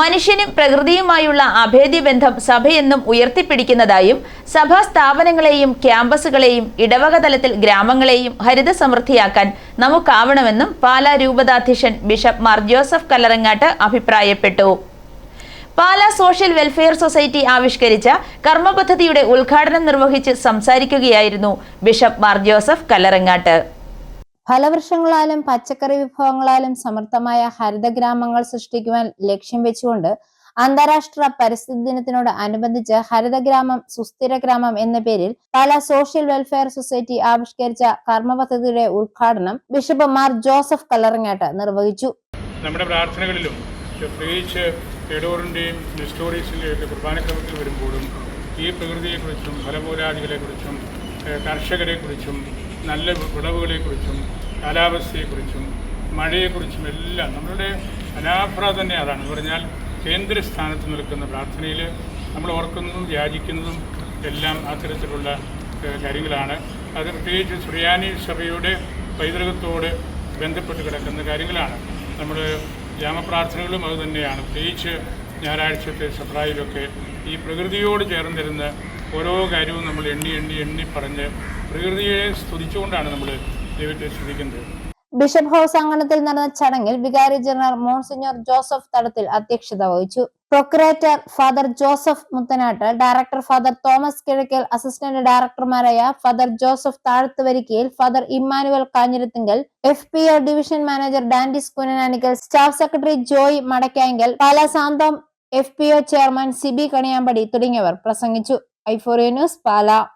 മനുഷ്യനും പ്രകൃതിയുമായുള്ള അഭേദ്യ ബന്ധം സഭയെന്നും ഉയർത്തിപ്പിടിക്കുന്നതായും സഭാ സ്ഥാപനങ്ങളെയും ക്യാമ്പസുകളെയും ഇടവക തലത്തിൽ ഗ്രാമങ്ങളെയും ഹരിത സമൃദ്ധിയാക്കാൻ നമുക്കാവണമെന്നും പാലാ രൂപതാധ്യക്ഷൻ ബിഷപ്പ് മാർ ജോസഫ് കല്ലറങ്ങാട്ട് അഭിപ്രായപ്പെട്ടു. പാലാ സോഷ്യൽ വെൽഫെയർ സൊസൈറ്റി ആവിഷ്കരിച്ച കർമ്മപദ്ധതിയുടെ ഉദ്ഘാടനം നിർവഹിച്ച് സംസാരിക്കുകയായിരുന്നു ബിഷപ്പ് മാർ ജോസഫ് കല്ലറങ്ങാട്ട്. ഫലവൃക്ഷങ്ങളാലും പച്ചക്കറി വിഭവങ്ങളാലും സമൃദ്ധമായ ഹരിതഗ്രാമങ്ങൾ സൃഷ്ടിക്കുവാൻ ലക്ഷ്യം വെച്ചുകൊണ്ട് അന്താരാഷ്ട്ര പരിസ്ഥിതി ദിനത്തിനോട് അനുബന്ധിച്ച് ഹരിതഗ്രാമം സുസ്ഥിര ഗ്രാമം എന്ന പേരിൽ പല സോഷ്യൽ വെൽഫെയർ സൊസൈറ്റി ആവിഷ്കരിച്ച കർമ്മ പദ്ധതിയുടെ ഉദ്ഘാടനം ബിഷപ്പ് മാർ ജോസഫ് കല്ലറങ്ങാട്ട് നിർവഹിച്ചു. നമ്മുടെ പ്രാർത്ഥനകളിലും പ്രത്യേകിച്ച് എഡോറിന്റെയും നെസ്റ്റോറീസിന്റെയും ഒക്കെ കുർബാനക്രമത്തിൽ വരുമ്പോഴും ഈ പ്രകൃതിയെക്കുറിച്ചും ഫലമൂലാദികളെക്കുറിച്ചും കർഷകരെക്കുറിച്ചും നല്ല വിളവുകളെക്കുറിച്ചും കാലാവസ്ഥയെക്കുറിച്ചും മഴയെക്കുറിച്ചും എല്ലാം നമ്മളുടെ അനാഭ്ര തന്നെ അതാണ്. പറഞ്ഞാൽ കേന്ദ്രസ്ഥാനത്ത് നിൽക്കുന്ന പ്രാർത്ഥനയിൽ നമ്മൾ ഓർക്കുന്നതും യാചിക്കുന്നതും എല്ലാം അത്തരത്തിലുള്ള കാര്യങ്ങളാണ്. അത് പ്രത്യേകിച്ച് സുറിയാനി സഭയുടെ പൈതൃകത്തോട് ബന്ധപ്പെട്ട് കിടക്കുന്ന കാര്യങ്ങളാണ്. നമ്മൾ ഗ്രാമപ്രാർത്ഥനകളും അതുതന്നെയാണ് പ്രത്യേകിച്ച് ഞായറാഴ്ചത്തെ സപ്രായിലൊക്കെ ഈ പ്രകൃതിയോട് ചേർന്നിരുന്ന ഓരോ കാര്യവും നമ്മൾ എണ്ണി എണ്ണി എണ്ണി പറഞ്ഞ് പ്രകൃതിയെ സ്തുതിച്ചുകൊണ്ടാണ് നമ്മൾ ദൈവത്തെ സ്തുതിക്കുന്നത്. ബിഷപ്പ് ഹൗസ് അങ്കണത്തിൽ നടന്ന ചടങ്ങിൽ വികാരി ജനറൽ മോൺസിഞ്ഞോർ ജോസഫ് തടത്തിൽ അധ്യക്ഷത വഹിച്ചു. Procurator father Joseph Muthanatt director father Thomas Kizhakkel assistant ഡയറക്ടർമാരായ father Joseph Thazhathuvarikkayil father Emmanuel Kanjirathingal F P O division manager Dantis Kunnanikkal staff secretary Joy Madakkangal Pala Santhome F P O chairman Siby Kaniyampady തുടങ്ങിയവർ പ്രസംഗിച്ചു. hay forenos para